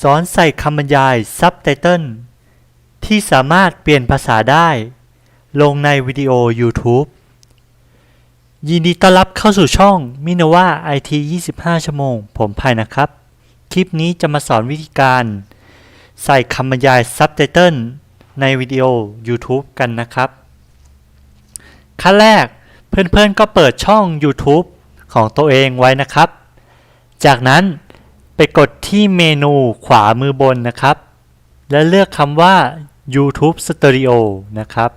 สอนใส่คำบรรยายซับไตเติลที่สามารถเปลี่ยนภาษาได้ ลงในวิดีโอ YouTube ยินดีต้อนรับเข้าสู่ช่องมินว่า IT 25 ชั่วโมง ผมภายนะครับ คลิปนี้จะมาสอนวิธีการ ใส่คำบรรยายซับไตเติลในวิดีโอ YouTube กันนะครับ ขั้นแรกเพื่อนๆก็เปิดช่อง YouTube ของตัวเองไว้นะครับ จากนั้น ไปกดที่เมนูขวามือบนนะครับ และเลือกคำว่า YouTube Studio นะครับ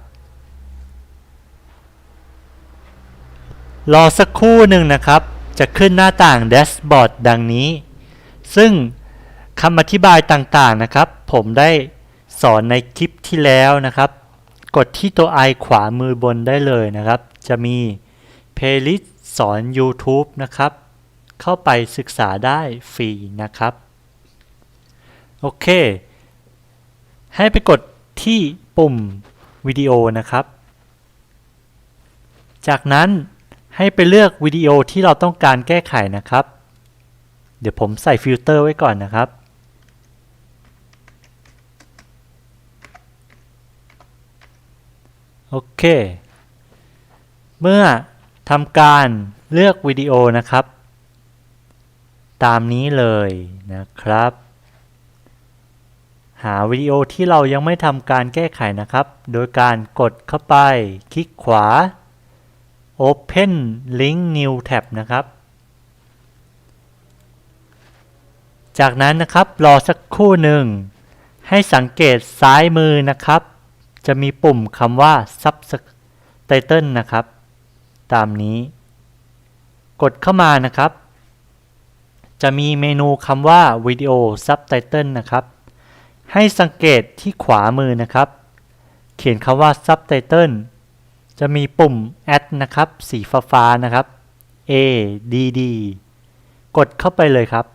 รอสักครู่หนึ่งนะครับ จะขึ้นหน้าต่างแดชบอร์ดดังนี้ ซึ่งคำอธิบายต่างๆนะครับ ผมได้สอนในคลิปที่แล้วนะครับ กดที่ตัว i ขวามือบนได้เลยนะครับ จะมี playlist สอน YouTube นะครับ เข้าไปศึกษาได้ฟรีนะครับ โอเค ให้ไปกดที่ปุ่มวิดีโอนะครับ จากนั้นให้ไปเลือกวิดีโอที่เราต้องการแก้ไขนะครับ เดี๋ยวผมใส่ฟิลเตอร์ไว้ก่อนนะครับ โอเค เมื่อทำการเลือกวิดีโอนะครับ ตามนี้เลยนะครับ หาวิดีโอที่เรายังไม่ทำการแก้ไขนะครับ โดยการกดเข้าไป คลิกขวา Open Link New Tab นะครับ จากนั้นนะครับรอสักครู่หนึ่ง ให้สังเกตซ้ายมือนะครับ จะมีปุ่มคำว่า Subtitle นะครับ ตามนี้ กดเข้ามานะครับ จะมีเมนูคำว่า Video Subtitle นะครับ ให้สังเกตที่ขวามือนะครับ เขียนคำว่า Subtitle จะมีปุ่ม Add นะครับ สีฟ้าๆนะครับ A D D กดเข้าไปเลยครับ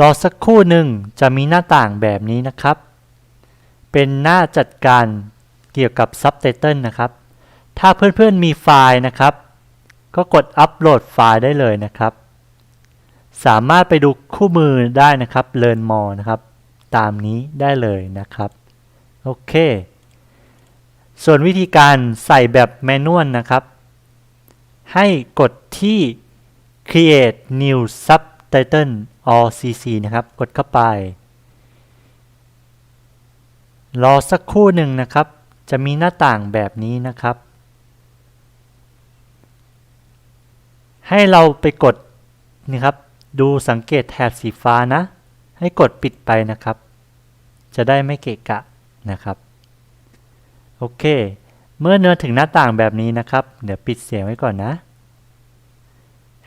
รอสักครู่หนึ่งจะมีหน้าต่างแบบนี้นะครับ เป็นหน้าจัดการเกี่ยวกับ Subtitle นะครับ ถ้าเพื่อนๆมีไฟล์นะครับ ก็กดอัปโหลดไฟล์ได้เลยนะครับ สามารถไปดูคู่มือได้นะครับ Learn More นะครับ ตามนี้ได้เลยนะครับ โอเค ส่วนวิธีการใส่แบบแมนนวลนะครับ ให้กดที่ create new subtitle or cc นะครับ กดเข้าไป รอสักครู่หนึ่งนะครับ จะมีหน้าต่างแบบนี้นะครับ ให้เราไปกดนี่ครับ ดูสังเกตแถบสีฟ้านะ ให้กดปิดไปนะครับ จะได้ไม่เกะกะนะครับ โอเค เมื่อเนื้อถึงหน้าต่างแบบนี้นะครับ เดี๋ยวปิดเสียงไว้ก่อนนะ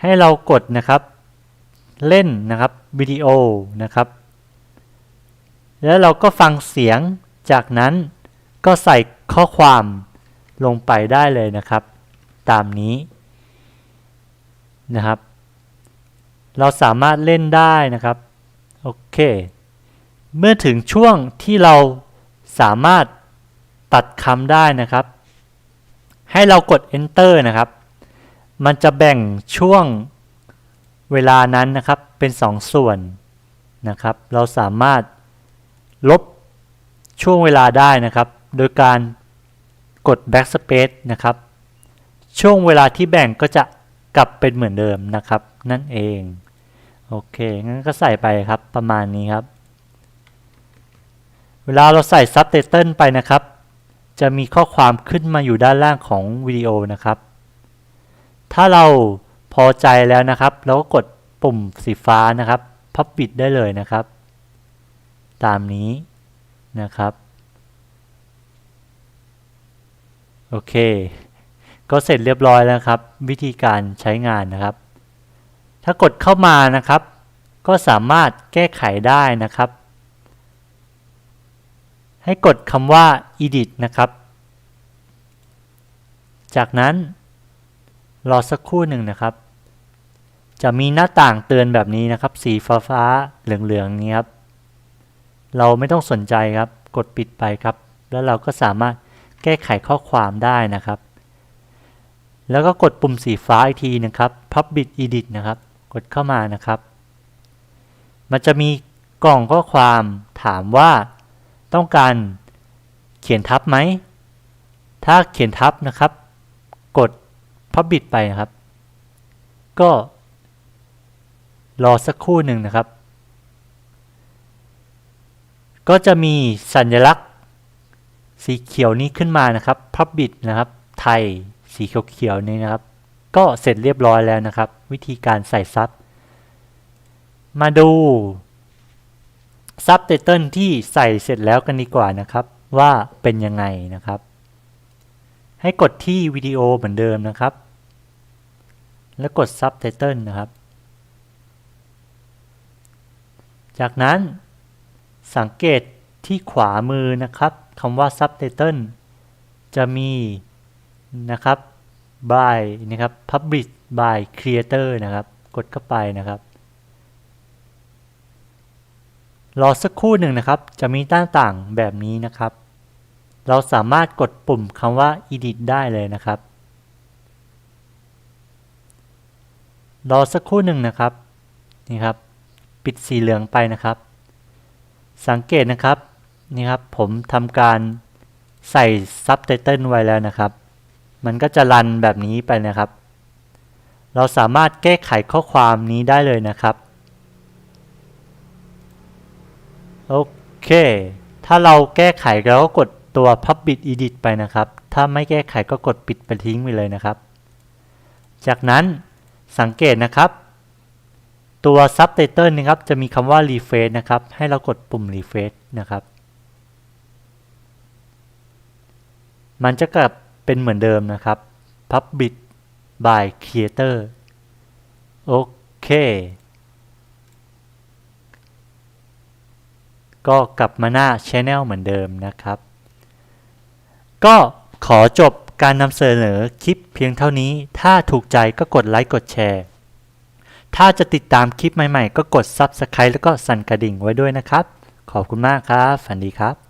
ให้เรากดนะครับ เล่นนะครับวิดีโอนะครับ แล้วเราก็ฟังเสียงจากนั้นก็ใส่ข้อความลงไปได้เลยนะครับ ตามนี้ นะครับ เราสามารถเล่นได้นะครับโอเค เมื่อถึงช่วงที่เราสามารถตัดคำได้นะครับ ให้เรากด enter นะครับ มันจะแบ่งช่วงเวลานั้นนะครับเป็น 2ส่วนนะครับ เราสามารถลบช่วงเวลาได้นะครับ โดยการกด backspace นะครับ ช่วงเวลาที่แบ่งก็จะ กลับเป็นเหมือนเดิมนะครับ นั่นเอง โอเค งั้นก็ใส่ไปครับประมาณนี้ครับ เวลาเราใส่ซับไตเติลไปนะครับ จะมีข้อความขึ้นมาอยู่ด้านล่างของวิดีโอนะครับ ถ้าเราพอใจแล้วนะครับ เราก็กดปุ่มสีฟ้านะครับ พับปิดได้เลยนะครับ ตามนี้นะครับ โอเค ก็เสร็จเรียบร้อยแล้วครับ วิธีการใช้งานนะครับ ถ้ากดเข้ามานะครับ ก็สามารถแก้ไขได้นะครับ ให้กดคำว่า edit นะครับ จากนั้น รอสักครู่หนึ่งนะครับ จะมีหน้าต่างเตือนแบบนี้นะครับ สีฟ้าฟ้าเหลืองเหลืองนี้ครับ เราไม่ต้องสนใจครับ กดปิดไปครับ แล้วเราก็สามารถแก้ไขข้อความได้นะครับ แล้วก็กดปุ่มสีฟ้าอีกทีนะครับ Public Edit นะครับ กดเข้ามานะครับ มันจะมีกล่องข้อความถามว่าต้องการเขียนทับไหม ถ้าเขียนทับนะครับ กด Publish ไปนะครับ ก็รอสักครู่หนึ่งนะครับ ก็จะมีสัญลักษณ์สีเขียวนี้ขึ้นมานะครับ Publish นะครับ ไทย สีเขียวๆนี้นะครับ ก็เสร็จเรียบร้อยแล้วนะครับ วิธีการใส่ซับมาดูซับไตเติลที่ใส่เสร็จแล้วกันดีกว่านะครับ ว่าเป็นยังไงนะครับ ให้กดที่วิดีโอเหมือนเดิมนะครับ แล้วกดซับไตเติลนะครับ จากนั้นสังเกตที่ขวามือนะครับคำว่า Subtitle จะมี นะครับ by นะครับ publish by creator นะครับ กดเข้าไปนะครับ รอสักครู่หนึ่งนะครับ จะมีหน้าต่างแบบนี้นะครับ เราสามารถกดปุ่มคำว่า edit ได้เลยนะครับ รอสักครู่หนึ่งนะครับ นี่ครับ ปิดสีเหลืองไปนะครับ สังเกตนะครับ นี่ครับ ผมทำการใส่ซับไตเติลไว้แล้วนะครับ มันก็จะรันแบบนี้ไปนะครับ เราสามารถแก้ไขข้อความนี้ได้เลยนะครับโอเค ถ้าเราแก้ไขเราก็กดตัว Publish Edit ไปนะครับ ถ้าไม่แก้ไขก็กดปิดไปทิ้งไปเลยนะครับ จากนั้นสังเกตนะครับ ตัว Subtitle นะครับ จะมีคำว่า Refresh นะครับ ให้เรากดปุ่ม Refresh นะครับ มันจะกลับ เป็นเหมือนเดิมนะครับ Publish by Creator โอเค ก็กลับมาหน้า Channel เหมือนเดิมนะครับ ก็ขอจบการนำเสนอคลิปเพียงเท่านี้ ถ้าถูกใจก็กดไลค์กดแชร์ ถ้าจะติดตามคลิปใหม่ๆ ก็กด Subscribe แล้วก็สั่นกระดิ่งไว้ด้วยนะครับ ขอบคุณมากครับ ฝันดีครับ